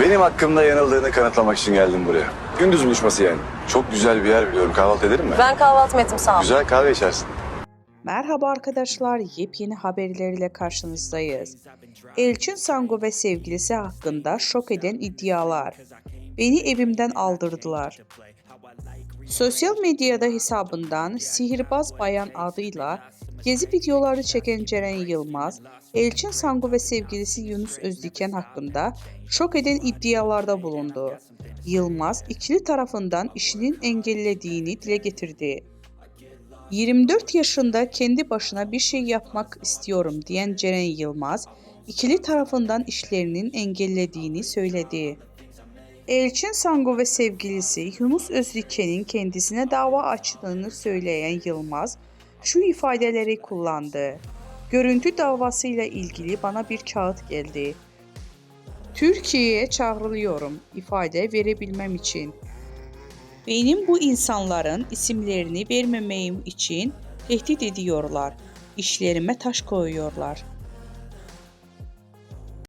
Benim hakkımda yanıldığını kanıtlamak için geldim buraya. Gündüz buluşması yani. Çok güzel bir yer biliyorum. Kahvaltı edelim mi? Ben kahvaltı ettim sağ ol. Güzel kahve içersin. Merhaba arkadaşlar, yepyeni haberlerle karşınızdayız. Elçin Sango ve sevgilisi hakkında şok eden iddialar. Beni evimden aldırdılar. Sosyal medyada hesabından Sihirbaz Bayan adıyla gezi videoları çeken Ceren Yılmaz, Elçin Sango ve sevgilisi Yunus Özdiken hakkında şok eden iddialarda bulundu. Yılmaz, ikili tarafından işinin engellediğini dile getirdi. 24 yaşında kendi başına bir şey yapmak istiyorum diyen Ceren Yılmaz, ikili tarafından işlerinin engellediğini söyledi. Elçin Sango ve sevgilisi Yunus Özdiken'in kendisine dava açtığını söyleyen Yılmaz şu ifadeleri kullandı. Görüntü davasıyla ilgili bana bir kağıt geldi. Türkiye'ye çağrılıyorum ifade verebilmem için. Benim bu insanların isimlerini vermemeyim için tehdit ediyorlar. İşlerime taş koyuyorlar.